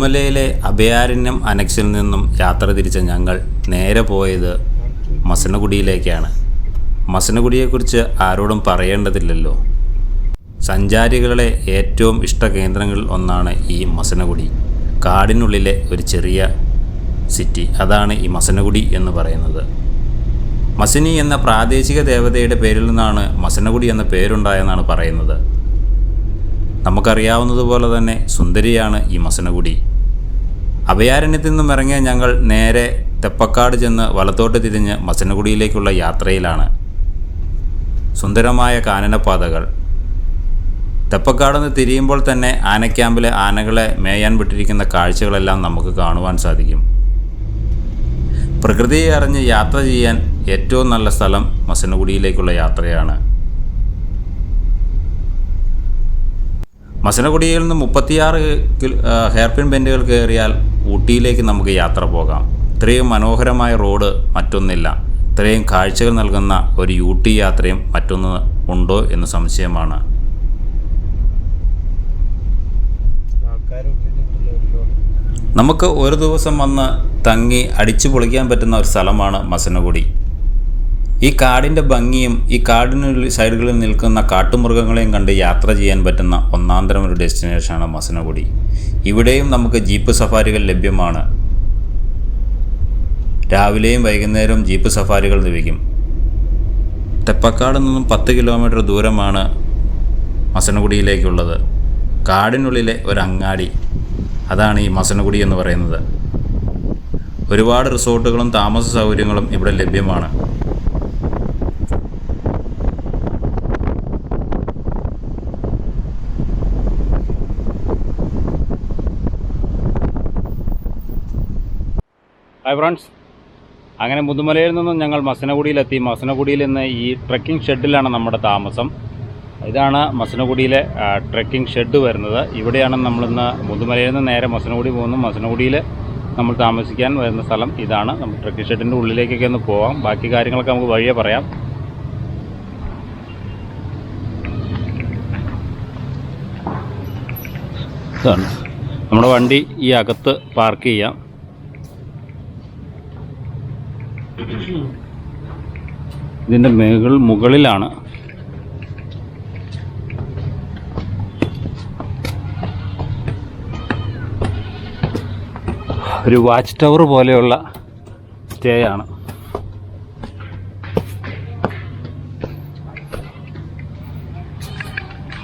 മുതുമലയിലെ അഭയാരണ്യം അനക്സിൽ നിന്നും യാത്ര തിരിച്ച ഞങ്ങൾ നേരെ പോയത് മസനഗുഡിയിലേക്കാണ്. മസനഗുഡിയെക്കുറിച്ച് ആരോടും പറയേണ്ടതില്ലല്ലോ. സഞ്ചാരികളുടെ ഏറ്റവും ഇഷ്ട കേന്ദ്രങ്ങളിൽ ഒന്നാണ് ഈ മസനഗുഡി. കാടിനുള്ളിലെ ഒരു ചെറിയ സിറ്റി. അതാണ് ഈ മസനഗുഡി എന്ന് പറയുന്നത്. മസിനി എന്ന പ്രാദേശിക ദേവതയുടെ പേരിൽ നിന്നാണ് മസനഗുഡി എന്ന പേരുണ്ടായെന്നാണ് പറയുന്നത്. നമുക്കറിയാവുന്നതുപോലെ തന്നെ സുന്ദരിയാണ് ഈ മസനഗുഡി. അഭയാരണ്യത്തിൽ നിന്നും ഇറങ്ങിയ ഞങ്ങൾ നേരെ തെപ്പക്കാട് ചെന്ന് വലത്തോട്ട് തിരിഞ്ഞ് മസനഗുഡിയിലേക്കുള്ള യാത്രയിലാണ്. സുന്ദരമായ കാനനപാതകൾ. തെപ്പക്കാട് നിന്ന് തിരിയുമ്പോൾ തന്നെ ആനക്യാമ്പിലെ ആനകളെ മേയാൻ വിട്ടിരിക്കുന്ന കാഴ്ചകളെല്ലാം നമുക്ക് കാണുവാൻ സാധിക്കും. പ്രകൃതിയെ അറിഞ്ഞ് യാത്ര ചെയ്യാൻ ഏറ്റവും നല്ല സ്ഥലം മസനഗുഡിയിലേക്കുള്ള യാത്രയാണ്. മസനഗുഡിയിൽ നിന്ന് മുപ്പത്തിയാറ് ഹെയർപിൻ ബെൻഡുകൾ കയറിയാൽ ഊട്ടിയിലേക്ക് നമുക്ക് യാത്ര പോകാം. ഇത്രയും മനോഹരമായ റോഡ് മറ്റൊന്നില്ല. ഇത്രയും കാഴ്ചകൾ നൽകുന്ന ഒരു യൂട്ടി യാത്രയും മറ്റൊന്ന് ഉണ്ടോ എന്ന് സംശയമാണ്. നമുക്ക് ഒരു ദിവസം വന്ന് തങ്ങി അടിച്ചു പൊളിക്കാൻ പറ്റുന്ന ഒരു സ്ഥലമാണ് മസനഗുഡി. ഈ കാടിന്റെ ഭംഗിയും ഈ കാടിനുള്ളിൽ സൈഡുകളിൽ നിൽക്കുന്ന കാട്ടുമൃഗങ്ങളെയും കണ്ട് യാത്ര ചെയ്യാൻ പറ്റുന്ന ഒന്നാന്തരം ഒരു ഡെസ്റ്റിനേഷനാണ് മസനഗുഡി. ഇവിടെയും നമുക്ക് ജീപ്പ് സഫാരികൾ ലഭ്യമാണ്. രാവിലെയും വൈകുന്നേരവും ജീപ്പ് സഫാരികൾ ലഭിക്കും. തെപ്പക്കാട് നിന്നും പത്ത് കിലോമീറ്റർ ദൂരമാണ് മസനഗുഡിയിലേക്കുള്ളത്. കാടിനുള്ളിലെ ഒരു അങ്ങാടി. അതാണ് ഈ മസനഗുഡി എന്ന് പറയുന്നത്. ഒരുപാട് റിസോർട്ടുകളും താമസ സൗകര്യങ്ങളും ഇവിടെ ലഭ്യമാണ്. ഹായ് ഫ്രണ്ട്സ് അങ്ങനെ മുതുമലയിൽ നിന്നും ഞങ്ങൾ മസനഗുഡിയിലെത്തി. മസനഗുഡിയിൽ നിന്ന് ഈ ട്രക്കിംഗ് ഷെഡിലാണ് നമ്മുടെ താമസം. ഇതാണ് മസനഗുഡിയിലെ ട്രക്കിംഗ് ഷെഡ് വരുന്നത്. ഇവിടെയാണ് നമ്മളിന്ന് മുതുമലയിൽ നിന്ന് നേരെ മസനഗുഡി പോകുന്നു. മസനഗുഡിയിൽ നമ്മൾ താമസിക്കാൻ വരുന്ന സ്ഥലം ഇതാണ്. നമ്മൾ ട്രക്കിംഗ് ഷെഡിന്റെ ഉള്ളിലേക്കൊക്കെ ഒന്ന് പോവാം. ബാക്കി കാര്യങ്ങളൊക്കെ നമുക്ക് വഴിയെ പറയാം. നമ്മുടെ വണ്ടി ഈ അകത്ത് പാർക്ക് ചെയ്യാം. ഇതിന്റെ മേകൾ മുകളിലാണ്. ഒരു വാച്ച് ടവർ പോലെയുള്ള സ്റ്റേ ആണ്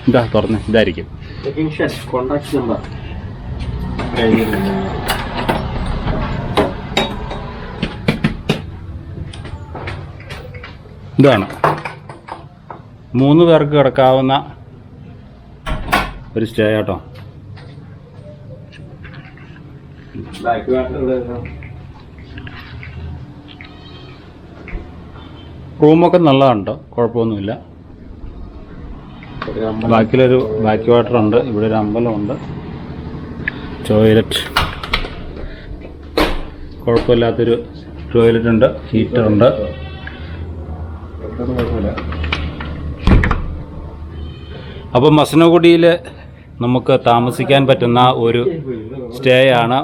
ഇതാ തുറന്ന് ഇതായിരിക്കും. കോണ്ടാക്ട് നമ്പർ ഇതാണ്. മൂന്ന് പേർക്ക് കിടക്കാവുന്ന ഒരു സ്റ്റേ കേട്ടോ റൂമൊക്കെ നല്ലതുണ്ട് കുഴപ്പമൊന്നുമില്ല. ബാക്കിലൊരു ബാക്ക് വാട്ടർ ഉണ്ട് ഇവിടെ ഒരു അമ്പലമുണ്ട് ടോയ്ലറ്റ് കുഴപ്പമില്ലാത്തൊരു ടോയ്ലറ്റ് ഉണ്ട്. അപ്പോൾ മസനഗുഡിയിൽ നമുക്ക് താമസിക്കാൻ പറ്റുന്ന ഒരു സ്റ്റേ ആണ്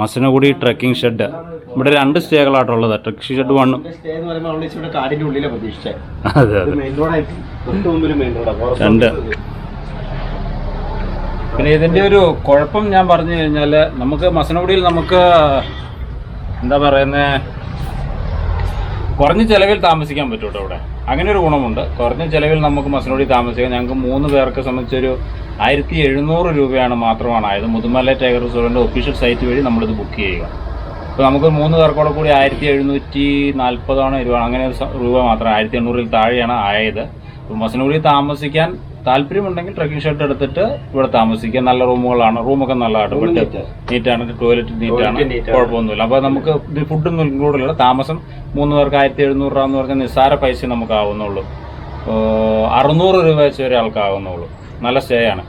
മസനഗുഡി ട്രക്കിംഗ് ഷെഡ്. ഇവിടെ രണ്ട് സ്റ്റേകളായിട്ടുള്ളത്. ട്രക്കിംഗ് ഷെഡ് അവിടെ അതെ അതെ. റോഡാണ് രണ്ട്. പിന്നെ ഇതിന്റെ ഒരു കുഴപ്പം ഞാൻ പറഞ്ഞു കഴിഞ്ഞാൽ നമുക്ക് മസനഗുഡിയിൽ നമുക്ക് എന്താ പറയുന്നത് കുറഞ്ഞ ചിലവിൽ താമസിക്കാൻ പറ്റൂട്ടോ കേട്ടോ ഇവിടെ അങ്ങനെ ഒരു ഗുണമുണ്ട്. കുറഞ്ഞ ചിലവിൽ നമുക്ക് മസനോടി താമസിക്കാം. ഞങ്ങൾക്ക് മൂന്ന് പേർക്ക് സംബന്ധിച്ചൊരു ആയിരത്തി എഴുന്നൂറ് രൂപയാണ് മാത്രമാണ്. ആയത് മുതുമല ടൈഗർ റിസോർട്ടിന്റെ ഒഫീഷ്യൽ സൈറ്റ് വഴി നമ്മളിത് ബുക്ക് ചെയ്യുക. അപ്പോൾ നമുക്ക് മൂന്ന് പേർക്കോടെ കൂടി ആയിരത്തി എഴുന്നൂറ്റി നാൽപ്പതാണ് രൂപ അങ്ങനെ രൂപ മാത്രം ആയിരത്തി എണ്ണൂറിൽ താഴെയാണ് ആയത്. മസനോടി താമസിക്കാൻ താല്പര്യമുണ്ടെങ്കിൽ ട്രക്കിംഗ് ഷർട്ട് എടുത്തിട്ട് ഇവിടെ താമസിക്കുക നല്ല റൂമുകളാണ്. റൂമൊക്കെ നല്ലതാണ് neat. നീറ്റാണ് ടോയ്ലറ്റ് നീറ്റാണ്. കുഴപ്പമൊന്നുമില്ല. അപ്പോൾ നമുക്ക് ഇത് ഫുഡൊന്നും ഇൻക്ലൂഡില്ല താമസം മൂന്ന് പേർക്ക് ആയിരത്തി എഴുന്നൂറ് രൂപ എന്ന് പറഞ്ഞാൽ നിസ്സാര പൈസ നമുക്ക് ആവുന്നുള്ളൂ. അറുന്നൂറ് രൂപ വെച്ച് ഒരാൾക്ക് ആവുന്നുള്ളൂ. നല്ല സ്റ്റേ ആണ്.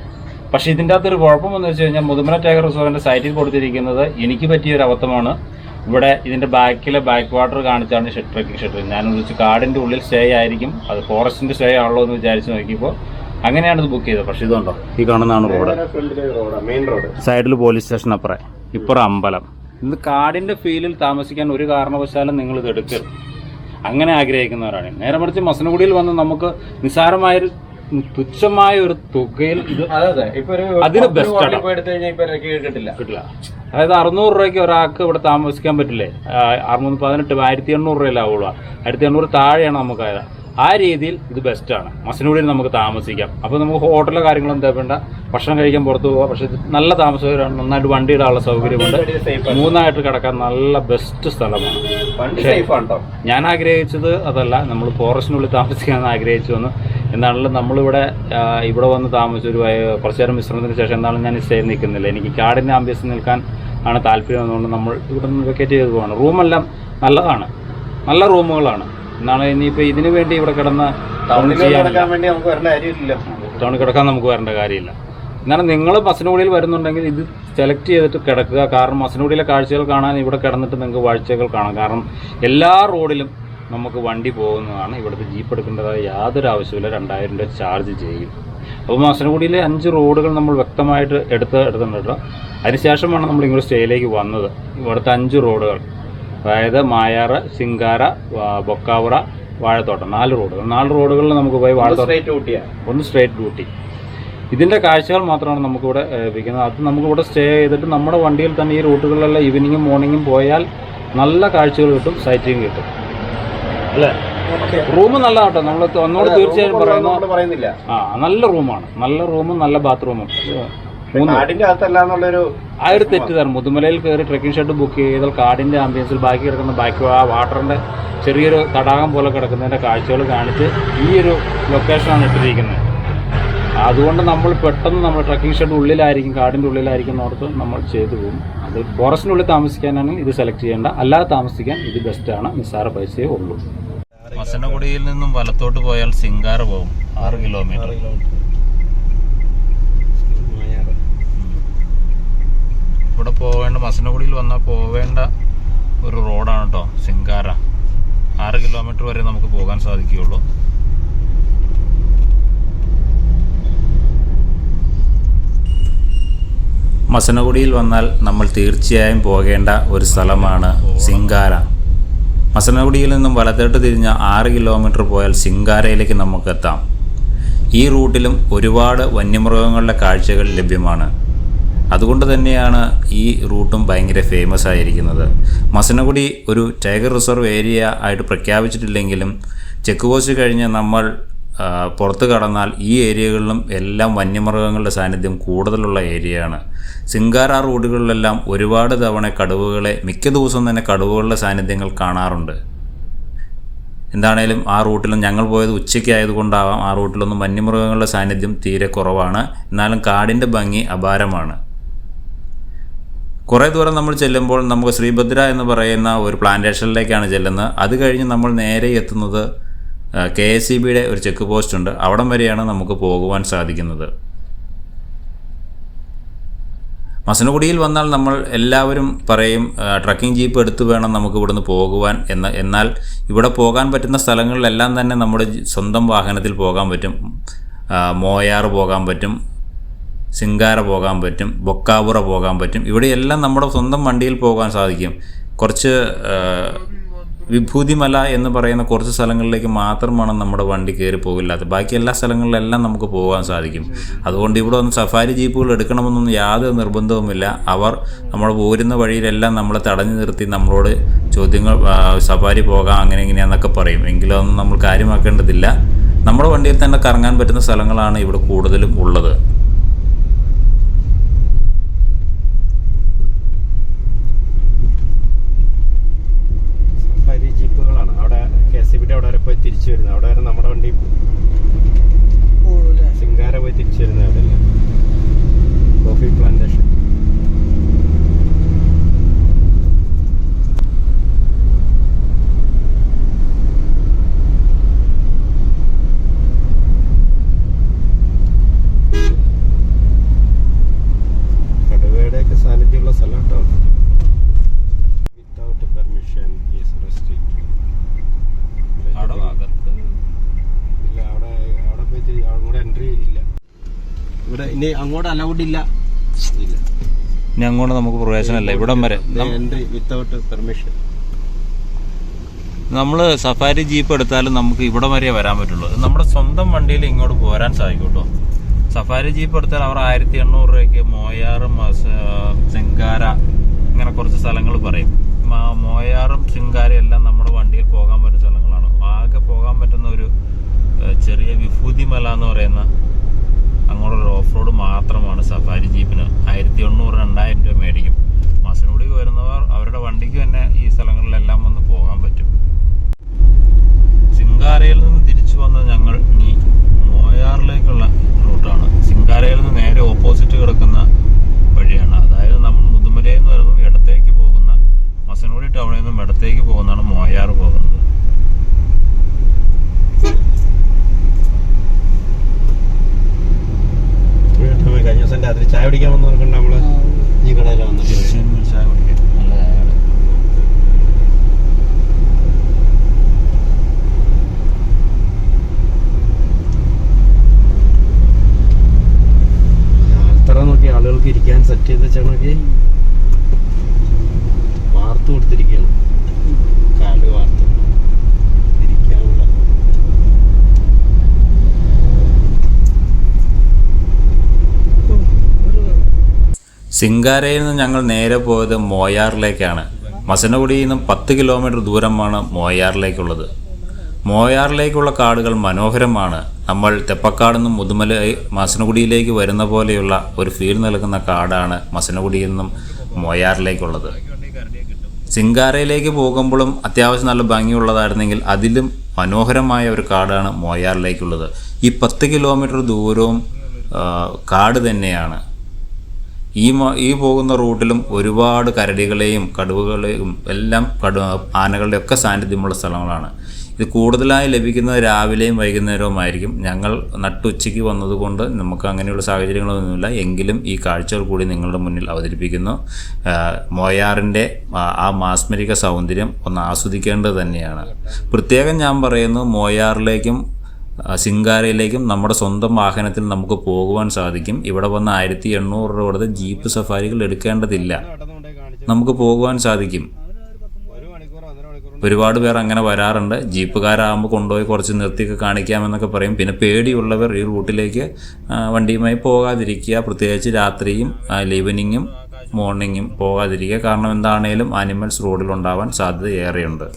പക്ഷേ ഇതിന്റെ അകത്തൊരു കുഴപ്പമെന്ന് വെച്ച് കഴിഞ്ഞാൽ മുതുമല ടൈഗർ റിസോർട്ടിന്റെ സൈറ്റിൽ കൊടുത്തിരിക്കുന്നത് എനിക്ക് പറ്റിയ ഒരു അബദ്ധമാണ്. ഇവിടെ ഇതിന്റെ ബാക്കിലെ ബാക്ക് വാട്ടർ കാണിച്ചാണ് ട്രക്കിംഗ് ഷട്ടർ ഞാൻ വിളിച്ച് കാടിന്റെ ഉള്ളിൽ സ്റ്റേ ആയിരിക്കും. അത് ഫോറസ്റ്റിന്റെ സ്റ്റേ ആണല്ലോ എന്ന് വിചാരിച്ച് നോക്കിയപ്പോൾ അങ്ങനെയാണ് ഇത് ബുക്ക് ചെയ്തത്. പക്ഷേ ഇതുണ്ടോ? ഈ കാണുന്നതാണ് റോഡ്. ഫ്രണ്ടിലെ റോഡാ മെയിൻ റോഡ് സൈഡിൽ പോലീസ് സ്റ്റേഷൻ അപ്പുറം. ഇപ്പുറം അമ്പലം. ഇത് കാടിന്റെ ഫീലിൽ താമസിക്കാൻ ഒരു കാരണവശാലും നിങ്ങൾ ഇത് എടുക്കരുത്. അങ്ങനെ ആഗ്രഹിക്കുന്നവരാണ്. നേരെ മറിച്ച് മസനഗുഡിയിൽ വന്ന് നമുക്ക് നിസ്സാരമായൊരു തുച്ഛമായ ഒരു തുകയിൽ ഇത് അതിന് കിട്ടില്ല. അതായത് അറുന്നൂറ് രൂപയ്ക്ക് ഒരാൾക്ക് ഇവിടെ താമസിക്കാൻ പറ്റില്ലേ? അറുന്നൂറ് പതിനെട്ട് ആയിരത്തി എണ്ണൂറ് രൂപയിലാവുള്ളൂ ആയിരത്തി എണ്ണൂറ് താഴെയാണ് നമുക്ക് ആയത് ആ രീതിയിൽ ഇത് ബെസ്റ്റാണ് മസനഗുഡിയിൽ നമുക്ക് താമസിക്കാം. അപ്പോൾ നമുക്ക് ഹോട്ടലിലെ കാര്യങ്ങളൊന്നും വേണ്ട. ഭക്ഷണം കഴിക്കാൻ പുറത്ത് പോകാം പക്ഷേ ഇത് നല്ല താമസകരമാണ് നന്നായിട്ട് വണ്ടി ഇടാനുള്ള സൗകര്യമുണ്ട്. മൂന്നായിട്ട് കിടക്കാൻ നല്ല ബെസ്റ്റ് സ്ഥലമാണ്. ഞാൻ ആഗ്രഹിച്ചത് അതല്ല. നമ്മൾ ഫോറസ്റ്റിനുള്ളിൽ താമസിക്കാൻ ആഗ്രഹിച്ചു വന്നു എന്നാണല്ലോ നമ്മളിവിടെ ഇവിടെ വന്ന് താമസിച്ച ഒരു കുറച്ച് നേരം വിശ്രമത്തിന് ശേഷം എന്താണെന്ന് ഞാൻ സ്റ്റേ നിൽക്കുന്നില്ല. എനിക്ക് കാടിന്റെ ആംബിയൻസ് നിൽക്കാൻ ആണ് താല്പര്യം. എന്നുകൊണ്ട് നമ്മൾ ഇവിടെ നിന്ന് വെക്കേറ്റ് ചെയ്ത് പോവാണ്. റൂമെല്ലാം നല്ലതാണ്. നല്ല റൂമുകളാണ് എന്നാണ് ഇനിയിപ്പോൾ ഇതിനു വേണ്ടി ഇവിടെ കിടന്ന ടൗണിൽ വേണ്ടി നമുക്ക് വരേണ്ട കാര്യമില്ല ടൗണിൽ കിടക്കാൻ നമുക്ക് വരേണ്ട കാര്യമില്ല. എന്നാണ് നിങ്ങൾ മസനഗുഡിയിൽ വരുന്നുണ്ടെങ്കിൽ ഇത് സെലക്ട് ചെയ്തിട്ട് കിടക്കുക. കാരണം മസനഗുഡിയിലെ കാഴ്ചകൾ കാണാൻ ഇവിടെ കിടന്നിട്ട് നിങ്ങൾക്ക് വാഴ്ചകൾ കാണാം. കാരണം എല്ലാ റോഡിലും നമുക്ക് വണ്ടി പോകുന്നതാണ് ഇവിടുത്തെ ജീപ്പ് എടുക്കേണ്ടതായ യാതൊരു ആവശ്യമില്ല രണ്ടായിരം രൂപ ചാർജ് ചെയ്യും. അപ്പോൾ മസനഗുഡിയിലെ അഞ്ച് റോഡുകൾ നമ്മൾ വ്യക്തമായിട്ട് എടുത്ത് എടുത്തിട്ടുണ്ട് അതിനുശേഷമാണ് നമ്മൾ ഇങ്ങോട്ട് സ്റ്റേയിലേക്ക് വന്നത്. ഇവിടുത്തെ അഞ്ച് റോഡുകൾ. അതായത് മായാറ് സിംഗാര ബൊക്കാവുറ വാഴത്തോട്ടം. നാല് റോഡുകൾ. നാല് റോഡുകളിൽ നമുക്ക് പോയി വാഴത്തോട്ടം ഒന്ന് സ്ട്രേറ്റ് ഡ്യൂട്ടി ഇതിന്റെ കാഴ്ചകൾ മാത്രമാണ് നമുക്കിവിടെ ലഭിക്കുന്നത് അത് നമുക്കിവിടെ സ്റ്റേ ചെയ്തിട്ട് നമ്മുടെ വണ്ടിയിൽ തന്നെ ഈ റൂട്ടുകളിലെല്ലാം ഈവനിങ്ങും മോർണിംഗും പോയാൽ നല്ല കാഴ്ചകൾ കിട്ടും സൈറ്റിങ് കിട്ടും. അല്ലേ? റൂം നല്ല കേട്ടോ നമ്മൾ ഒന്നോട് തീർച്ചയായും പറയുന്നു. ആ നല്ല റൂമാണ്. നല്ല റൂമും നല്ല ബാത്റൂമും മൂന്ന് തെറ്റ് തരണം എന്നുള്ളൊരു ആ ഒരു തെറ്റിദ്ധാരണ മുതുമലയിൽ കയറി ട്രക്കിംഗ് ഷെഡ് ബുക്ക് ചെയ്താൽ കാടിന്റെ ആംബിയൻസിൽ ബാക്കി കിടക്കുന്ന ബാക്കി ആ വാട്ടറിന്റെ ചെറിയൊരു തടാകം പോലെ കിടക്കുന്നതിന്റെ കാഴ്ചകൾ കാണിച്ച് ഈ ഒരു ലൊക്കേഷനാണ് ഇട്ടിരിക്കുന്നത്. അതുകൊണ്ട് നമ്മൾ പെട്ടെന്ന് നമ്മൾ ട്രക്കിംഗ് ഷെഡ് ഉള്ളിലായിരിക്കും കാടിന്റെ ഉള്ളിലായിരിക്കും ഓർത്ത് നമ്മൾ ചെയ്തു പോകും. അത് ഫോറസ്റ്റിനുള്ളിൽ താമസിക്കാനാണ് ഇത് സെലക്ട് ചെയ്യേണ്ട. അല്ലാതെ താമസിക്കാൻ ഇത് ബെസ്റ്റാണ് നിസ്സാര പൈസയെ ഉള്ളൂ. മസനഗുഡിയിൽ നിന്നും വലത്തോട്ട് പോയാൽ സിംഗാർ പോകും. ആറ് കിലോമീറ്റർ ഇവിടെ പോവേണ്ട മസനഗുഡിയിൽ വന്നാൽ പോവേണ്ട ഒരു റോഡാണ് കേട്ടോ സിംഗാര. ആറ് കിലോമീറ്റർ വരെ നമുക്ക് പോകാൻ സാധിക്കുകയുള്ളൂ. മസനഗുഡിയിൽ വന്നാൽ നമ്മൾ തീർച്ചയായും പോകേണ്ട ഒരു സ്ഥലമാണ് സിംഗാര. മസനഗുഡിയിൽ നിന്നും വലത്തോട്ട് തിരിഞ്ഞ ആറ് കിലോമീറ്റർ പോയാൽ സിംഗാരയിലേക്ക് നമുക്കെത്താം ഈ റൂട്ടിലും ഒരുപാട് വന്യമൃഗങ്ങളുടെ കാഴ്ചകൾ ലഭ്യമാണ്. അതുകൊണ്ട് തന്നെയാണ് ഈ റൂട്ടും ഭയങ്കര ഫേമസ് ആയിരിക്കുന്നത്. മസനഗുഡി ഒരു ടൈഗർ റിസർവ് ഏരിയ ആയിട്ട് പ്രഖ്യാപിച്ചിട്ടില്ലെങ്കിലും ചെക്ക് പോസ്റ്റ് കഴിഞ്ഞ് നമ്മൾ പുറത്ത് കടന്നാൽ ഈ ഏരിയകളിലും എല്ലാം വന്യമൃഗങ്ങളുടെ സാന്നിധ്യം കൂടുതലുള്ള ഏരിയയാണ് സിംഗാര റൂട്ടുകളിലെല്ലാം ഒരുപാട് തവണ കടുവകളെ മിക്ക ദിവസവും തന്നെ കടുവകളുടെ സാന്നിധ്യങ്ങൾ കാണാറുണ്ട്. എന്താണേലും ആ റൂട്ടിലും ഞങ്ങൾ പോയത് ഉച്ചയ്ക്ക് ആയതുകൊണ്ടാവാം ആ റൂട്ടിലൊന്നും വന്യമൃഗങ്ങളുടെ സാന്നിധ്യം തീരെ കുറവാണ്. എന്നാലും കാടിന്റെ ഭംഗി അപാരമാണ്. കുറേ ദൂരം നമ്മൾ ചെല്ലുമ്പോൾ നമുക്ക് ശ്രീഭദ്ര എന്ന് പറയുന്ന ഒരു പ്ലാന്റേഷനിലേക്കാണ് ചെല്ലുന്നത്. അത് കഴിഞ്ഞ് നമ്മൾ നേരെ എത്തുന്നത് കെ എസ് സി ബിയുടെ ഒരു ചെക്ക് പോസ്റ്റ് ഉണ്ട്. അവിടം വരെയാണ് നമുക്ക് പോകുവാൻ സാധിക്കുന്നത്. മസനഗുഡിയിൽ വന്നാൽ നമ്മൾ എല്ലാവരും പറയും ട്രക്കിംഗ് ജീപ്പ് എടുത്തു വേണം നമുക്ക് ഇവിടുന്ന് പോകുവാൻ എന്ന്. എന്നാൽ ഇവിടെ പോകാൻ പറ്റുന്ന സ്ഥലങ്ങളിലെല്ലാം തന്നെ നമ്മുടെ സ്വന്തം വാഹനത്തിൽ പോകാൻ പറ്റും. മോയാർ പോകാൻ പറ്റും. സിംഗാര പോകാൻ പറ്റും ബൊക്കാബുറ പോകാൻ പറ്റും. ഇവിടെയെല്ലാം നമ്മുടെ സ്വന്തം വണ്ടിയിൽ പോകാൻ സാധിക്കും. കുറച്ച് വിഭൂതിമല എന്ന് പറയുന്ന കുറച്ച് സ്ഥലങ്ങളിലേക്ക് മാത്രമാണ് നമ്മുടെ വണ്ടി കയറി പോകില്ലാത്തത് ബാക്കി എല്ലാ സ്ഥലങ്ങളിലെല്ലാം നമുക്ക് പോകാൻ സാധിക്കും. അതുകൊണ്ട് ഇവിടെ ഒന്ന് സഫാരി ജീപ്പുകൾ എടുക്കണമെന്നൊന്നും യാതൊരു നിർബന്ധവുമില്ല. അവർ നമ്മൾ പോരുന്ന വഴിയിലെല്ലാം നമ്മളെ തടഞ്ഞു നിർത്തി നമ്മളോട് ചോദ്യങ്ങൾ സഫാരി പോകാം അങ്ങനെ ഇങ്ങനെയാന്നൊക്കെ പറയും. എങ്കിലും അതൊന്നും നമ്മൾ കാര്യമാക്കേണ്ടതില്ല. നമ്മുടെ വണ്ടിയിൽ തന്നെ കറങ്ങാൻ പറ്റുന്ന സ്ഥലങ്ങളാണ് ഇവിടെ കൂടുതലും ഉള്ളത് സഫാരി ജീപ്പുകളാണ് അവിടെ കെ എസ് ബിയുടെ അവിടെ വരെ പോയി തിരിച്ചു വരുന്നത് അവിടെ വരെ നമ്മുടെ വണ്ടി സിംഗാര പോയി തിരിച്ചു വരുന്നത് അവിടെ കോഫി പ്ലാന്റേഷൻ അങ്ങോട്ട് അലൗഡ് ഇല്ല. ഇനി അങ്ങോട്ട് നമുക്ക് പ്രവേശനമല്ല. ഇവിടം വരെ. എൻട്രി വിത്തൗട്ട് പെർമിഷൻ നമ്മൾ സഫാരി ജീപ്പ് എടുത്താലും നമുക്ക് ഇവിടെ വരെ വരാൻ പറ്റുള്ളൂ. നമ്മുടെ സ്വന്തം വണ്ടിയിൽ ഇങ്ങോട്ട് പോരാൻ സാധിക്കും കേട്ടോ സഫാരി ജീപ്പ് എടുത്താൽ അവർ ആയിരത്തി എണ്ണൂറ് രൂപയ്ക്ക് മോയാറും ചെങ്കാര ഇങ്ങനെ കുറച്ച് സ്ഥലങ്ങൾ പറയും. മോയാറും ചിങ്കാരയും എല്ലാം നമ്മുടെ വണ്ടിയിൽ പോകാൻ പറ്റുന്ന സ്ഥലങ്ങളാണ്. ആകെ പോകാൻ പറ്റുന്ന ഒരു ചെറിയ വിഭൂതിമല എന്ന് പറയുന്ന അങ്ങോട്ടൊരു ഓഫ് റോഡ് മാത്രമാണ് സഫാരി ജീപ്പിന്. ആയിരത്തി എണ്ണൂറ് രണ്ടായിരം രൂപ മേടിക്കും. മസനോടി വരുന്നവർ അവരുടെ വണ്ടിക്ക് തന്നെ ഈ സ്ഥലങ്ങളിലെല്ലാം ഒന്ന് പോകാൻ പറ്റും. സിംഗാരയിൽ നിന്ന് തിരിച്ചു വന്ന ഞങ്ങൾ ഇനി മോയാറിലേക്കുള്ള റൂട്ടാണ്. സിംഗാരയിൽ നിന്ന് നേരെ ഓപ്പോസിറ്റ് കിടക്കുന്ന വഴിയാണ്. അതായത് നമ്മൾ മുതുമലയിൽ നിന്ന് വരുന്നു ഇടത്തേക്ക് പോകുന്ന മസനോടി ടൗണിൽ നിന്നും ഇടത്തേക്ക് പോകുന്നതാണ് മോയാർ പോകുന്നത്. കഴിഞ്ഞ ദിവസം രാത്രി ചായ പിടിക്കാൻ വന്നവർക്കുണ്ട് നമ്മൾ. ഈ കടയിൽ വന്നിട്ട്. സിംഗാരയിൽ നിന്ന് ഞങ്ങൾ നേരെ പോയത് മോയാറിലേക്കാണ്. മസനഗുഡിയിൽ നിന്നും പത്ത് കിലോമീറ്റർ ദൂരമാണ് മോയാറിലേക്കുള്ളത്. മോയാറിലേക്കുള്ള കാടുകൾ മനോഹരമാണ്. നമ്മൾ തെപ്പക്കാട് നിന്നും മുതുമല മസനഗുഡിയിലേക്ക് വരുന്ന പോലെയുള്ള ഒരു ഫീൽ നൽകുന്ന കാടാണ് മസനഗുഡിയിൽ നിന്നും മോയാറിലേക്കുള്ളത്. സിംഗാരയിലേക്ക് പോകുമ്പോഴും അത്യാവശ്യം നല്ല ഭംഗിയുള്ളതായിരുന്നെങ്കിൽ അതിലും മനോഹരമായ ഒരു കാടാണ് മോയാറിലേക്കുള്ളത്. ഈ പത്ത് കിലോമീറ്റർ ദൂരവും കാട് തന്നെയാണ്. ഈ ഈ പോകുന്ന റൂട്ടിലും ഒരുപാട് കരടികളെയും കടുവകളെയും എല്ലാം കടു ആനകളുടെ ഒക്കെ സാന്നിധ്യമുള്ള സ്ഥലങ്ങളാണ്. ഇത് കൂടുതലായി ലഭിക്കുന്നത് രാവിലെയും വൈകുന്നേരവുമായിരിക്കും ഞങ്ങൾ നട്ടുച്ചയ്ക്ക് വന്നതുകൊണ്ട് നമുക്ക് അങ്ങനെയുള്ള സാഹചര്യങ്ങളൊന്നുമില്ല. എങ്കിലും ഈ കാഴ്ചകൾ കൂടി നിങ്ങളുടെ മുന്നിൽ അവതരിപ്പിക്കുന്നു. മോയാറിന്റെ ആ- മാസ്മരിക സൗന്ദര്യം ഒന്ന് ആസ്വദിക്കേണ്ടത് തന്നെയാണ്. പ്രത്യേകം ഞാൻ പറയുന്നു മോയാറിലേക്കും സിംഗാരയിലേക്കും നമ്മുടെ സ്വന്തം വാഹനത്തിൽ നമുക്ക് പോകുവാൻ സാധിക്കും. ഇവിടെ വന്ന് ആയിരത്തി എണ്ണൂറ് രൂപ കൊടുത്ത് ജീപ്പ് സഫാരികൾ എടുക്കേണ്ടതില്ല. നമുക്ക് പോകുവാൻ സാധിക്കും. ഒരുപാട് പേർ അങ്ങനെ വരാറുണ്ട്. ജീപ്പുകാരാകുമ്പോൾ കൊണ്ടുപോയി കുറച്ച് നിർത്തിയൊക്കെ കാണിക്കാമെന്നൊക്കെ പറയും. പിന്നെ പേടിയുള്ളവർ ഈ റൂട്ടിലേക്ക് വണ്ടിയുമായി പോകാതിരിക്കുക. പ്രത്യേകിച്ച് രാത്രിയും ഈവനിങ്ങും മോർണിംഗും പോകാതിരിക്കുക. കാരണം എന്താണേലും ആനിമൽസ് റോഡിൽ ഉണ്ടാവാൻ സാധ്യത ഏറെയുണ്ട്.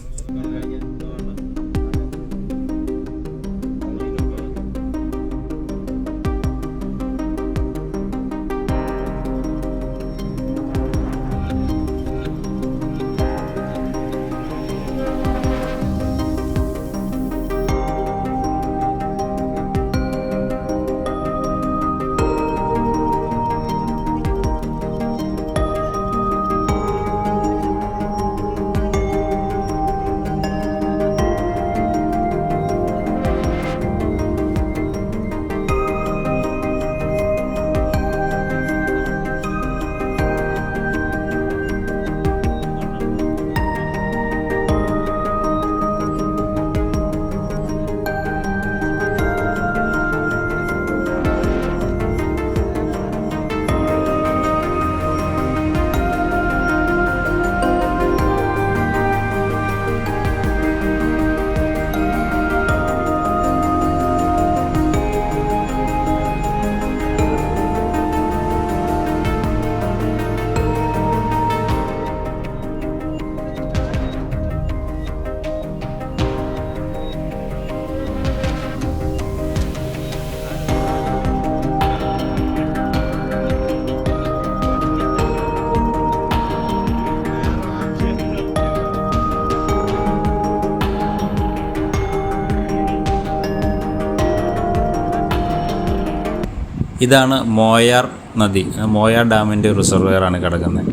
ഇതാണ് മോയാർ നദി. മോയാർ ഡാമിന്റെ റിസർവെയറാണ് കിടക്കുന്നത്.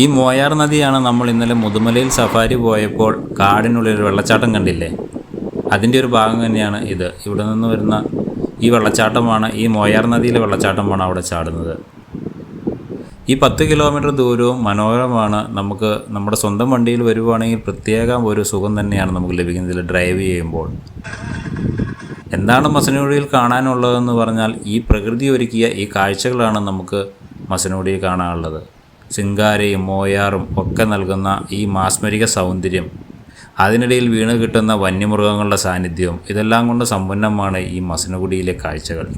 ഈ മോയാർ നദിയാണ് നമ്മൾ ഇന്നലെ മുതുമലയിൽ സഫാരി പോയപ്പോൾ കാടിനുള്ളിൽ ഒരു വെള്ളച്ചാട്ടം കണ്ടില്ലേ? അതിന്റെ ഒരു ഭാഗം തന്നെയാണ് ഇത്. ഇവിടെ നിന്ന് വരുന്ന ഈ വെള്ളച്ചാട്ടമാണ് ഈ മോയാർ നദിയിലെ വെള്ളച്ചാട്ടമാണ് അവിടെ ചാടുന്നത്. ഈ പത്ത് കിലോമീറ്റർ ദൂരവും മനോഹരമാണ്. നമുക്ക് നമ്മുടെ സ്വന്തം വണ്ടിയിൽ വരുവാണെങ്കിൽ പ്രത്യേകം ഒരു സുഖം തന്നെയാണ് നമുക്ക് ലഭിക്കുന്നത്. ഡ്രൈവ് ചെയ്യുമ്പോൾ. എന്താണ് മസനോടിയിൽ കാണാനുള്ളതെന്ന് പറഞ്ഞാൽ ഈ പ്രകൃതി ഒരുക്കിയ ഈ കാഴ്ചകളാണ് നമുക്ക് മസനോടിയിൽ കാണാനുള്ളത്. സിംഗാരയും മോയാറും ഒക്കെ നൽകുന്ന ഈ മാസ്മരിക സൗന്ദര്യം അതിനിടയിൽ വീണ് കിട്ടുന്ന വന്യമൃഗങ്ങളുടെ സാന്നിധ്യവും ഇതെല്ലാം കൊണ്ട് സമ്പന്നമാണ് ഈ മസനഗുഡിയിലെ കാഴ്ചകൾ.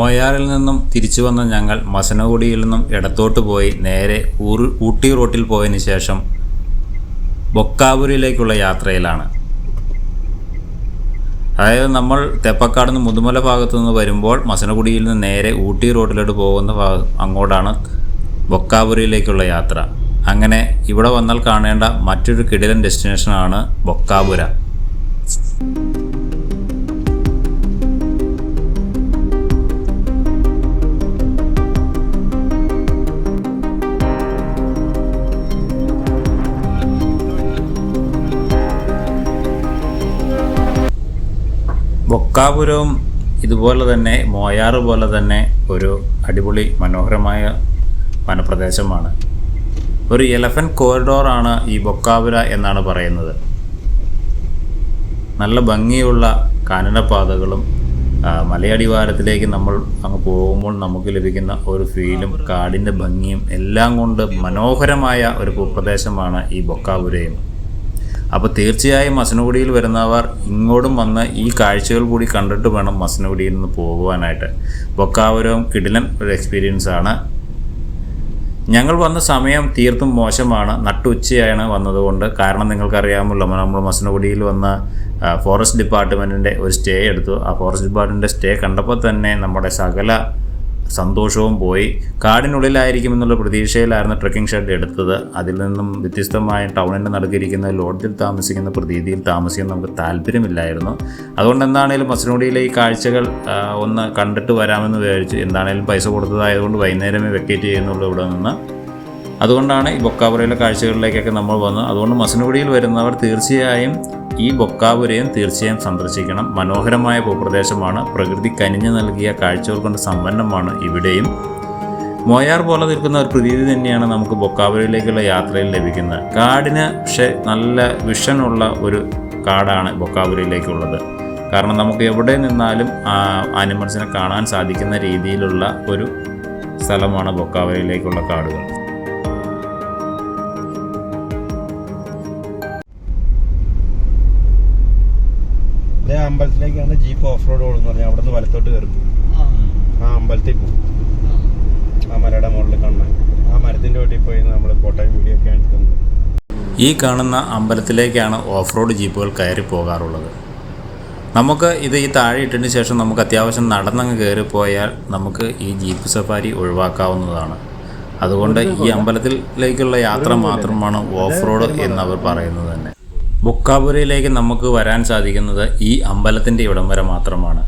മോയാറിൽ നിന്നും തിരിച്ചു വന്ന ഞങ്ങൾ മസനഗുഡിയിൽ നിന്നും ഇടത്തോട്ട് പോയി നേരെ ഊട്ടി റോട്ടിൽ പോയതിനു ശേഷം ബൊക്കാപുരിയിലേക്കുള്ള യാത്രയിലാണ്. അതായത് നമ്മൾ തെപ്പക്കാട് നിന്ന് മുതുമല ഭാഗത്തു നിന്ന് വരുമ്പോൾ മസനഗുഡിയിൽ നിന്ന് നേരെ ഊട്ടി റോഡിലോട്ട് പോകുന്ന അങ്ങോട്ടാണ് ബൊക്കാപുരിയിലേക്കുള്ള യാത്ര. അങ്ങനെ ഇവിടെ വന്നാൽ കാണേണ്ട മറ്റൊരു കിടിലൻ ഡെസ്റ്റിനേഷനാണ് ബൊക്കാബുര ബൊക്കാപുരവും ഇതുപോലെ തന്നെ മോയാറ് പോലെ തന്നെ ഒരു അടിപൊളി മനോഹരമായ വനപ്രദേശമാണ്. ഒരു എലഫന്റ് കോറിഡോറാണ് ഈ ബൊക്കാപുര എന്നാണ് പറയുന്നത്. നല്ല ഭംഗിയുള്ള കാനനപാതകളും മലയടിവാരത്തിലേക്ക് നമ്മൾ അങ്ങ് പോകുമ്പോൾ നമുക്ക് ലഭിക്കുന്ന ഒരു ഫീലും കാടിന്റെ ഭംഗിയും എല്ലാം കൊണ്ട് മനോഹരമായ ഒരു ഭൂപ്രദേശമാണ് ഈ ബൊക്കാപുരയും. അപ്പോൾ തീർച്ചയായും മസനഗുഡിയിൽ വരുന്നവർ ഇങ്ങോട്ടും വന്ന് ഈ കാഴ്ചകൾ കൂടി കണ്ടിട്ട് വേണം മസനഗുഡിയിൽ നിന്ന് പോകുവാനായിട്ട് ബൊക്കാവരവും കിടിലൻ ഒരു എക്സ്പീരിയൻസ് ആണ്. ഞങ്ങൾ വന്ന സമയം തീർത്തും മോശമാണ്. നട്ടുച്ചയാണ് വന്നതുകൊണ്ട്. കാരണം നിങ്ങൾക്കറിയാമല്ലോ നമ്മൾ മസനഗുഡിയിൽ വന്ന ഫോറസ്റ്റ് ഡിപ്പാർട്ട്മെന്റിന്റെ ഒരു സ്റ്റേ എടുത്തു. ആ ഫോറസ്റ്റ് ഡിപ്പാർട്ട്മെന്റിന്റെ സ്റ്റേ കണ്ടപ്പോൾ തന്നെ നമ്മുടെ സകല സന്തോഷവും പോയി. കാടിനുള്ളിലായിരിക്കും എന്നുള്ള പ്രതീക്ഷയിലായിരുന്നു ട്രക്കിംഗ് ഷെഡ് എടുത്തത്. അതിൽ നിന്നും വ്യത്യസ്തമായ ടൗണിന്റെ നടുക്കിരിക്കുന്ന ലോഡ്ജിൽ താമസിക്കുന്ന പ്രതീതിയിൽ താമസിക്കാൻ നമുക്ക് താല്പര്യമില്ലായിരുന്നു. അതുകൊണ്ട് എന്താണേലും മസനോടിയിലെ ഈ കാഴ്ചകൾ ഒന്ന് കണ്ടിട്ട് വരാമെന്ന് വിചാരിച്ചു എന്താണേലും പൈസ കൊടുത്തതായതുകൊണ്ട് വൈകുന്നേരമേ വെക്കേറ്റ് ചെയ്യുന്നുള്ളൂ ഇവിടെ നിന്ന്. അതുകൊണ്ടാണ് ഈ ബൊക്കാപുരയിലെ കാഴ്ചകളിലേക്കൊക്കെ നമ്മൾ വന്നത്. അതുകൊണ്ട് മസനഗുഡിയിൽ വരുന്നവർ തീർച്ചയായും ഈ ബൊക്കാപുരയും തീർച്ചയായും സന്ദർശിക്കണം. മനോഹരമായ ഭൂപ്രദേശമാണ്. പ്രകൃതി കനിഞ്ഞു നൽകിയ കാഴ്ചകൾ കൊണ്ട് സമ്പന്നമാണ് ഇവിടെയും. മോയാർ പോലെ നിൽക്കുന്ന ഒരു പ്രതീതി തന്നെയാണ് നമുക്ക് ബൊക്കാപുരയിലേക്കുള്ള യാത്രയിൽ ലഭിക്കുന്നത്. കാടിന് പക്ഷേ നല്ല വിഷനുള്ള ഒരു കാടാണ് ബൊക്കാപുരയിലേക്കുള്ളത്. കാരണം നമുക്ക് എവിടെ നിന്നാലും ആനിമൽസിനെ കാണാൻ സാധിക്കുന്ന രീതിയിലുള്ള ഒരു സ്ഥലമാണ് ബൊക്കാവരയിലേക്കുള്ള കാടുകൾ. അമ്പലത്തിലേക്കാണ് ജീപ്പ് ഓഫ് റോഡ് ഓടുന്ന പറഞ്ഞാൽ അവിടെ നിന്ന് വലത്തോട്ട് കയറും. ആ. അമ്പലത്തിൽ പോകും ആ. മലയുടെ മുകളിൽ കാണാൻ ആ മരത്തിന്റെ വീട്ടിൽ പോയി നമ്മൾ ഫോട്ടോയും വീഡിയോ ഒക്കെ എടുക്കുന്നത് ഈ കാണുന്ന അമ്പലത്തിലേക്കാണ് ഓഫ് റോഡ് ജീപ്പുകൾ കയറി പോകാറുള്ളത്. നമുക്ക് ഇത് ഈ താഴെ ഇട്ടതിന് ശേഷം നമുക്ക് അത്യാവശ്യം നടന്നങ്ങ് കയറി പോയാൽ നമുക്ക് ഈ ജീപ്പ് സഫാരി ഒഴിവാക്കാവുന്നതാണ്. അതുകൊണ്ട് ഈ അമ്പലത്തിലേക്കുള്ള യാത്ര മാത്രമാണ് ഓഫ് റോഡ് എന്നവർ പറയുന്നത് ബുക്കാപുരയിലേക്ക് നമുക്ക് വരാൻ സാധിക്കുന്നത് ഈ അമ്പലത്തിന്റെ ഇവിടം വരെ മാത്രമാണ്.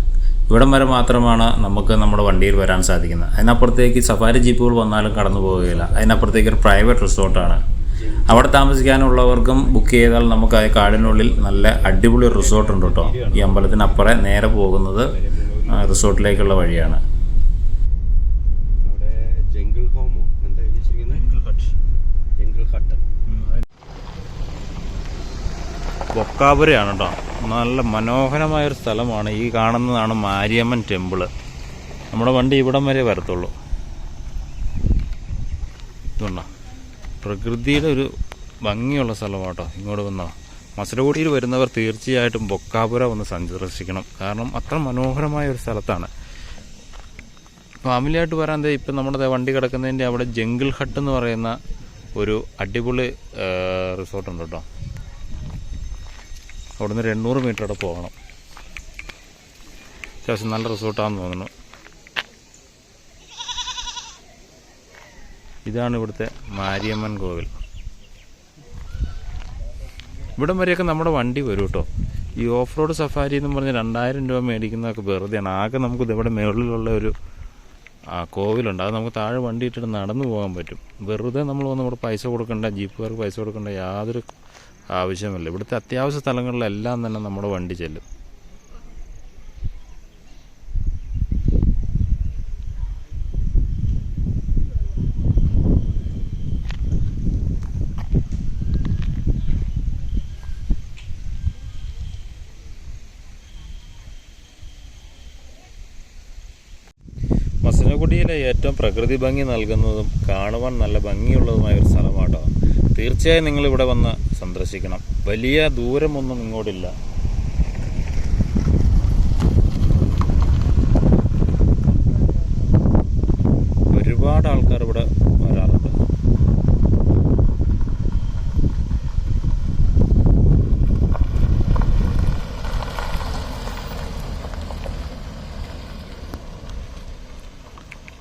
ഇവിടം വരെ മാത്രമാണ് നമുക്ക് നമ്മുടെ വണ്ടിയിൽ വരാൻ സാധിക്കുന്നത്. അതിനപ്പുറത്തേക്ക് സഫാരി ജീപ്പുകൾ വന്നാലും കടന്നു പോവുകയില്ല. അതിനപ്പുറത്തേക്ക് ഒരു പ്രൈവറ്റ് റിസോർട്ടാണ് അവിടെ താമസിക്കാനുള്ളവർക്കും ബുക്ക് ചെയ്താൽ നമുക്ക് ആ കാടിനുള്ളിൽ നല്ല അടിപൊളി റിസോർട്ടുണ്ട് കേട്ടോ. ഈ അമ്പലത്തിനപ്പുറം നേരെ പോകുന്നത് റിസോർട്ടിലേക്കുള്ള വഴിയാണ് അവിടെ ജംഗിൾ ഹോമോ എന്താ എഴുതിയിരിക്കുന്നത് ജംഗിൾ ഹട്ട് ബൊക്കാപുരയാണ് കേട്ടോ നല്ല മനോഹരമായ ഒരു സ്ഥലമാണ്. ഈ കാണുന്നതാണ് മാരിയമ്മൻ ടെമ്പിൾ. നമ്മുടെ വണ്ടി ഇവിടം വരെ വരത്തുള്ളൂ. ഇതുണ്ടോ? പ്രകൃതിയുടെ ഒരു ഭംഗിയുള്ള സ്ഥലമാണ് കേട്ടോ ഇങ്ങോട്ട് വന്നോ. മസരഗുഡിയിൽ വരുന്നവർ തീർച്ചയായിട്ടും ബൊക്കാപുര ഒന്ന് സന്ദർശിക്കണം. കാരണം അത്ര മനോഹരമായ ഒരു സ്ഥലത്താണ്. ഫാമിലിയായിട്ട് വരാൻ ഇപ്പം നമ്മുടെ വണ്ടി കിടക്കുന്നതിന്റെ അവിടെ ജംഗിൾ ഹട്ട് എന്ന് പറയുന്ന ഒരു അടിപൊളി റിസോർട്ടുണ്ട് കേട്ടോ. അവിടുന്ന് ഒരു എണ്ണൂറ് മീറ്റർ അവിടെ പോകണം. അത്യാവശ്യം നല്ല റിസോർട്ടാണെന്ന് തോന്നുന്നു. ഇതാണ് ഇവിടുത്തെ മാരിയമ്മൻ കോവിൽ. ഇവിടം വരെയൊക്കെ നമ്മുടെ വണ്ടി വരും കേട്ടോ ഈ ഓഫ് റോഡ് സഫാരി എന്ന് പറഞ്ഞ് രണ്ടായിരം രൂപ മേടിക്കുന്നതൊക്കെ വെറുതെയാണ്. ആകെ നമുക്ക് ഇവിടെ മുകളിലുള്ള ഒരു കോവിലുണ്ട്. അത് നമുക്ക് താഴെ വണ്ടി ഇട്ടിട്ട് നടന്നു പോകാൻ പറ്റും. വെറുതെ നമ്മൾ വന്ന് നമ്മുടെ പൈസ കൊടുക്കേണ്ട ജീപ്പുകാർക്ക് പൈസ കൊടുക്കേണ്ട യാതൊരു ആവശ്യമില്ല. ഇവിടുത്തെ അത്യാവശ്യ സ്ഥലങ്ങളിലെല്ലാം തന്നെ നമ്മുടെ വണ്ടി ചെല്ലും. മസനഗുഡിയിലെ ഏറ്റവും പ്രകൃതി ഭംഗി നൽകുന്നതും കാണുവാൻ നല്ല ഭംഗിയുള്ളതുമായ ഒരു സ്ഥലമാട്ടോ. തീർച്ചയായും നിങ്ങളിവിടെ വന്ന് സന്ദർശിക്കണം. വലിയ ദൂരമൊന്നും ഇങ്ങോട്ടില്ല. ഒരുപാട് ആൾക്കാർ ഇവിടെ വരാറുണ്ട്.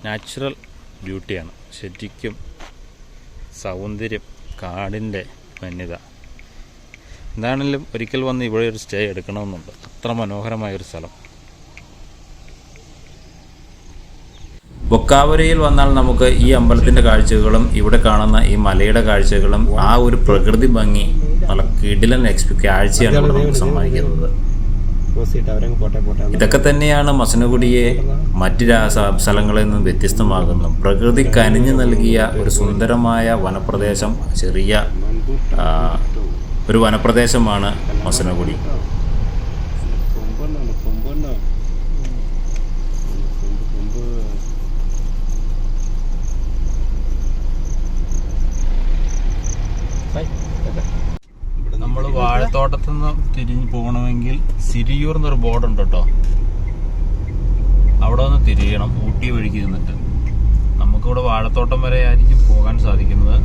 നാച്ചുറൽ ബ്യൂട്ടിയാണ്. ശരിക്കും സൗന്ദര്യം കാടിന്റെ വന്യത എന്താണെങ്കിലും ഒരിക്കൽ വന്ന് ഇവിടെ ഒരു സ്റ്റേ എടുക്കണമെന്നുണ്ട്. അത്ര മനോഹരമായൊരു സ്ഥലം. ബൊക്കാവരയിൽ വന്നാൽ നമുക്ക് ഈ അമ്പലത്തിന്റെ കാഴ്ചകളും ഇവിടെ കാണുന്ന ഈ മലയുടെ കാഴ്ചകളും ആ ഒരു പ്രകൃതി ഭംഗി നല്ല കിടിലൻ എക്സ്പി കാഴ്ചയാണ് ഇവിടെ നമുക്ക് സമ്മാനിക്കുന്നത്. ഇതൊക്കെ തന്നെയാണ് മസനഗുഡിയെ മറ്റു സ്ഥലങ്ങളിൽ നിന്നും വ്യത്യസ്തമാകുന്നത്. പ്രകൃതി കനിഞ്ഞു നൽകിയ ഒരു സുന്ദരമായ വനപ്രദേശം ചെറിയ ഒരു വനപ്രദേശമാണ് മസനഗുഡി. നമ്മൾ വാഴത്തോട്ടത്തു നിന്ന് തിരിഞ്ഞ് പോകണമെങ്കിൽ സിരിയൂർ എന്നൊരു ബോർഡ് ഉണ്ട് കേട്ടോ. അവിടെ ഒന്ന് തിരിയണം ഊട്ടി വഴിക്ക് നിന്നിട്ട് നമുക്കിവിടെ വാഴത്തോട്ടം വരെ ആയിരിക്കും പോകാൻ സാധിക്കുന്നത്.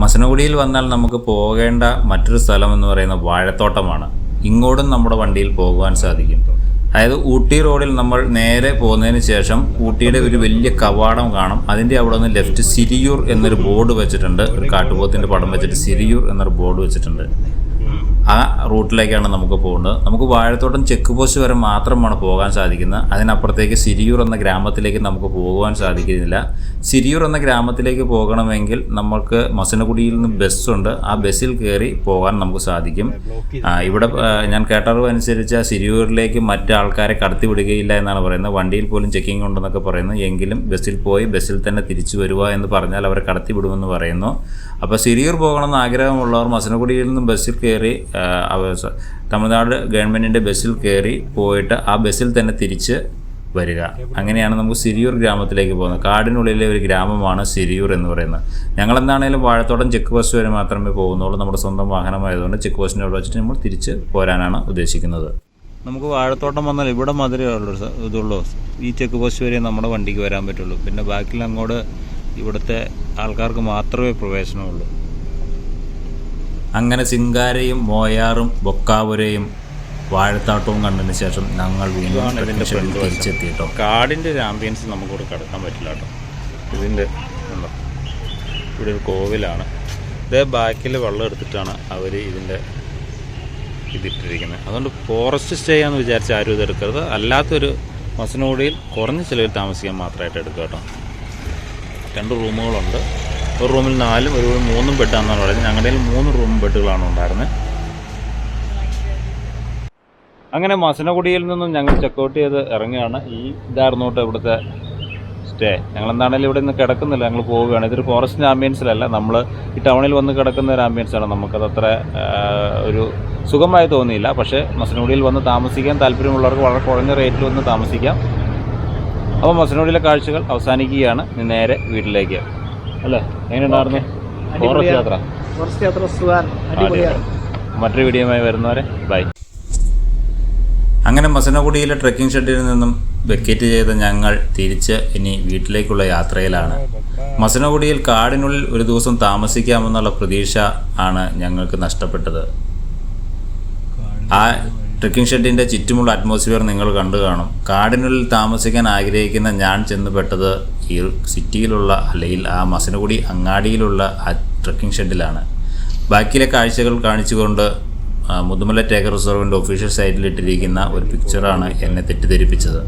മസനഗുഡിയിൽ വന്നാൽ നമുക്ക് പോകേണ്ട മറ്റൊരു സ്ഥലം എന്ന് പറയുന്ന വാഴത്തോട്ടമാണ്. ഇങ്ങോട്ടും നമ്മുടെ വണ്ടിയിൽ പോകുവാൻ സാധിക്കും. അതായത് ഊട്ടി റോഡിൽ നമ്മൾ നേരെ പോകുന്നതിന് ശേഷം ഊട്ടിയുടെ ഒരു വലിയ കവാടം കാണും. അതിന്റെ അവിടെ നിന്ന് ലെഫ്റ്റ് സിരിയൂർ എന്നൊരു ബോർഡ് വെച്ചിട്ടുണ്ട്. ഒരു കാട്ടുപോത്തിന്റെ പടം വെച്ചിട്ട് സിരിയൂർ എന്നൊരു ബോർഡ് വെച്ചിട്ടുണ്ട്. ആ റൂട്ടിലേക്കാണ് നമുക്ക് പോകുന്നത്. നമുക്ക് വാഴത്തോട്ടം ചെക്ക് പോസ്റ്റ് വരെ മാത്രമാണ് പോകാൻ സാധിക്കുന്നത്. അതിനപ്പുറത്തേക്ക് സിരിയൂർ എന്ന ഗ്രാമത്തിലേക്ക് നമുക്ക് പോകുവാൻ സാധിക്കുന്നില്ല. സിരിയൂർ എന്ന ഗ്രാമത്തിലേക്ക് പോകണമെങ്കിൽ നമുക്ക് മസനഗുഡിയിൽ നിന്ന് ബസ്സുണ്ട്. ആ ബസ്സിൽ കയറി പോകാൻ നമുക്ക് സാധിക്കും. ഇവിടെ ഞാൻ കേട്ടറിവ് അനുസരിച്ച് സിരിയൂരിലേക്ക് മറ്റാൾക്കാരെ കടത്തിവിടുകയില്ല കടത്തി വിടുകയില്ല എന്നാണ് പറയുന്നത്. വണ്ടിയിൽ പോലും ചെക്കിംഗ് ഉണ്ടെന്നൊക്കെ പറയുന്നു. എങ്കിലും ബസ്സിൽ പോയി ബസ്സിൽ തന്നെ തിരിച്ചു വരിക എന്ന് പറഞ്ഞാൽ അവരെ കടത്തി വിടുമെന്ന് പറയുന്നു. അപ്പോൾ സിരിയൂർ പോകണമെന്ന് ആഗ്രഹമുള്ളവർ മസനഗുഡിയിൽ നിന്നും ബസ്സിൽ കയറി തമിഴ്നാട് ഗവൺമെന്റിന്റെ ബസ്സിൽ കയറി പോയിട്ട് ആ ബസ്സിൽ തന്നെ തിരിച്ച് വരിക. അങ്ങനെയാണ് നമുക്ക് സിരിയൂർ ഗ്രാമത്തിലേക്ക് പോകുന്നത്. കാടിനുള്ളിലെ ഒരു ഗ്രാമമാണ് സിരിയൂർ എന്ന് പറയുന്നത്. ഞങ്ങൾ എന്താണെങ്കിലും വാഴത്തോട്ടം ചെക്ക് പോസ്റ്റ് വരെ മാത്രമേ പോകുന്നുള്ളൂ. നമ്മുടെ സ്വന്തം വാഹനമായതുകൊണ്ട് ചെക്ക് പോസ്റ്റിന്റെ അവിടെ വെച്ചിട്ട് നമ്മൾ തിരിച്ച് പോരാനാണ് ഉദ്ദേശിക്കുന്നത്. നമുക്ക് വാഴത്തോട്ടം വന്നാൽ ഇവിടെ മധുരമേ ഉള്ളൂ ഇതുള്ളൂ. ഈ ചെക്ക് പോസ്റ്റ് വരെ നമ്മുടെ വണ്ടിക്ക് വരാൻ പറ്റുള്ളൂ. പിന്നെ ബാക്കിൽ അങ്ങോട്ട് ഇവിടുത്തെ ആൾക്കാർക്ക് മാത്രമേ പ്രവേശനമുള്ളൂ. അങ്ങനെ സിംഗാരയും മോയാറും ബൊക്കാവുരയും വാഴത്താട്ടവും കണ്ടതിന് ശേഷം ഞങ്ങൾ തിരിച്ചെത്തി കേട്ടോ. കാടിന്റെ ഒരു ആംബിയൻസ് നമുക്കിവിടെ കടക്കാൻ പറ്റില്ല കേട്ടോ. ഇതിന്റെ ഉണ്ടോ? ഇവിടെ ഒരു കോവിലാണ്. ഇതേ ബാക്കിൽ വെള്ളം എടുത്തിട്ടാണ് അവർ ഇതിന്റെ ഇതിട്ടിരിക്കുന്നത്. അതുകൊണ്ട് ഫോറസ്റ്റ് സ്റ്റേ ആണെന്ന് വിചാരിച്ച് ആരും ഇത് എടുക്കരുത്. അല്ലാത്തൊരു മസനോടിയിൽ കുറഞ്ഞ ചിലവിൽ താമസിക്കാൻ മാത്രമായിട്ട് എടുക്കുക കേട്ടോ. രണ്ട് റൂമുകളുണ്ട്. ഒരു റൂമിൽ നാലും ഒരു റൂമിൽ മൂന്നും ബെഡാണെന്നാണ് പറയുന്നത്. ഞങ്ങളുടെ മൂന്ന് റൂം ബെഡുകളാണ് ഉണ്ടായിരുന്നത് അങ്ങനെ മസനകുടിയിൽ നിന്നും ഞങ്ങൾ ചെക്കൗട്ട് ചെയ്ത് ഇറങ്ങുകയാണ്. ഈ ഇതായിരുന്നു കേട്ടോ ഇവിടുത്തെ സ്റ്റേ ഞങ്ങൾ എന്താണെങ്കിലും ഇവിടെ നിന്ന് കിടക്കുന്നില്ല. ഞങ്ങൾ പോവുകയാണ്. ഇതൊരു ഫോറസ്റ്റിന്റെ ആംബിയൻസിലല്ല നമ്മൾ ഈ ടൗണിൽ വന്ന് കിടക്കുന്ന ഒരു ആംബിയൻസാണ് നമുക്കത് അത്ര ഒരു സുഖമായി തോന്നിയില്ല. പക്ഷേ മസനഗുഡിയിൽ വന്ന് താമസിക്കാൻ താല്പര്യമുള്ളവർക്ക് വളരെ കുറഞ്ഞ റേറ്റിൽ വന്ന് താമസിക്കാം. അപ്പോൾ മസനഗുഡിയിലെ കാഴ്ചകൾ അവസാനിക്കുകയാണ്. ഇനി നേരെ വീട്ടിലേക്ക്. അല്ലേ? എങ്ങനെയുണ്ടായിരുന്നു? ഫോറസ്റ്റ് യാത്ര. ഫോറസ്റ്റ് യാത്ര സുഖാൻ അടിപൊളിയാണ് മറ്റൊരു വീഡിയോയുമായി വരുന്നവരെ ബൈ. അങ്ങനെ മസനഗുഡിയിലെ ട്രക്കിംഗ് ഷെഡിൽ നിന്നും വെക്കേറ്റ് ചെയ്ത ഞങ്ങൾ തിരിച്ച് ഇനി വീട്ടിലേക്കുള്ള യാത്രയിലാണ്. മസനഗുഡിയിൽ കാടിനുള്ളിൽ ഒരു ദിവസം താമസിക്കാമെന്നുള്ള പ്രതീക്ഷ ആണ് ഞങ്ങൾക്ക് നഷ്ടപ്പെട്ടത്. ആ ട്രെക്കിംഗ് ഷെഡിന്റെ ചുറ്റുമുള്ള അറ്റ്മോസ്ഫിയർ നിങ്ങൾ കണ്ടു കാണും. കാടിനുള്ളിൽ താമസിക്കാൻ ആഗ്രഹിക്കുന്ന ഞാൻ ചെന്നുപെട്ടത് ഈ സിറ്റിയിലുള്ള അല്ലെങ്കിൽ ആ മസനഗുഡി അങ്ങാടിയിലുള്ള ആ ട്രക്കിംഗ് ഷെഡിലാണ്. ബാക്കിയിലെ കാഴ്ചകൾ കാണിച്ചുകൊണ്ട് മുതുമല ടേക്കർ റിസർവിന്റെ ഒഫീഷ്യൽ സൈറ്റിൽ ഇട്ടിരിക്കുന്ന ഒരു പിക്ചറാണ് എന്നെ തെറ്റിദ്ധരിപ്പിച്ചത്.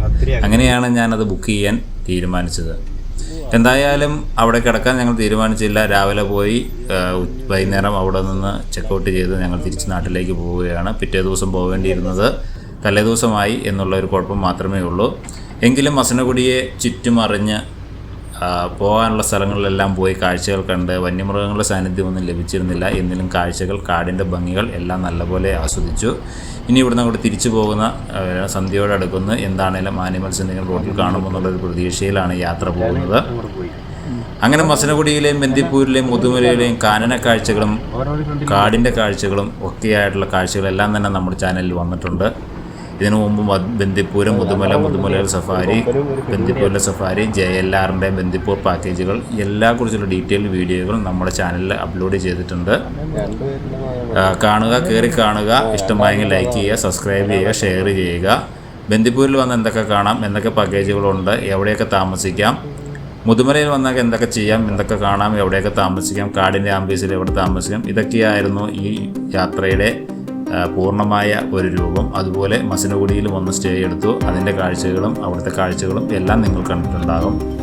അങ്ങനെയാണ് ഞാനത് ബുക്ക് ചെയ്യാൻ തീരുമാനിച്ചത്. എന്തായാലും അവിടെ കിടക്കാൻ ഞങ്ങൾ തീരുമാനിച്ചില്ല. രാവിലെ പോയി വൈകുന്നേരം അവിടെ നിന്ന് ചെക്കൗട്ട് ചെയ്ത് ഞങ്ങൾ തിരിച്ച് നാട്ടിലേക്ക് പോവുകയാണ്. പിറ്റേ ദിവസം പോകേണ്ടിയിരുന്നത് തലേ ദിവസമായി എന്നുള്ള ഒരു കുഴപ്പം മാത്രമേ ഉള്ളൂ. എങ്കിലും മസനഗുഡിയെ ചുറ്റുമറിഞ്ഞ് പോകാനുള്ള സ്ഥലങ്ങളിലെല്ലാം പോയി കാഴ്ചകൾ കണ്ട് വന്യമൃഗങ്ങളുടെ സാന്നിധ്യമൊന്നും ലഭിച്ചിരുന്നില്ല. എന്നിലും കാഴ്ചകൾ കാടിന്റെ ഭംഗികൾ എല്ലാം നല്ലപോലെ ആസ്വദിച്ചു. ഇനി ഇവിടുന്ന് അങ്ങോട്ട് തിരിച്ചു പോകുന്ന സന്ധ്യയോടെ അടുക്കുന്ന. എന്താണേലും ആനിമൽസ് എന്തെങ്കിലും റോഡിൽ കാണുമെന്നുള്ളൊരു പ്രതീക്ഷയിലാണ് യാത്ര പോകുന്നത്. അങ്ങനെ മസനഗുഡിയിലെയും ബന്ദിപ്പൂരിലെയും മുതുമലയിലെയും കാനന കാഴ്ചകളും കാടിന്റെ കാഴ്ചകളും ഒക്കെയായിട്ടുള്ള കാഴ്ചകളെല്ലാം തന്നെ നമ്മുടെ ചാനലിൽ വന്നിട്ടുണ്ട്. ഇതിനു മുമ്പ് ബന്ദിപ്പൂരും മുതുമല മുതുമലയുടെ സഫാരി ബന്ദിപ്പൂരിലെ സഫാരി ജെ എൽ ആറിന്റെ ബന്ദിപ്പൂർ പാക്കേജുകൾ എല്ലാ കുറിച്ചുള്ള ഡീറ്റെയിൽ വീഡിയോകൾ നമ്മുടെ ചാനലിൽ അപ്ലോഡ് ചെയ്തിട്ടുണ്ട്. കാണുക കയറി കാണുക ഇഷ്ടമായെങ്കിൽ ലൈക്ക് ചെയ്യുക സബ്സ്ക്രൈബ് ചെയ്യുക ഷെയർ ചെയ്യുക. ബന്ദിപ്പൂരിൽ വന്ന് എന്തൊക്കെ കാണാം എന്തൊക്കെ പാക്കേജുകളുണ്ട് എവിടെയൊക്കെ താമസിക്കാം മുതുമലയിൽ വന്നാൽ എന്തൊക്കെ ചെയ്യാം എന്തൊക്കെ കാണാം എവിടെയൊക്കെ താമസിക്കാം കാടിന്റെ ആംബീസിൽ എവിടെ താമസിക്കാം ഇതൊക്കെയായിരുന്നു ഈ യാത്രയുടെ പൂർണമായ ഒരു രൂപം. അതുപോലെ മസനഗുഡിയിലും ഒന്ന് സ്റ്റേ എടുത്തു. അതിന്റെ കാഴ്ചകളും അവിടുത്തെ കാഴ്ചകളും എല്ലാം നിങ്ങൾ കണ്ടിട്ടുണ്ടാകും.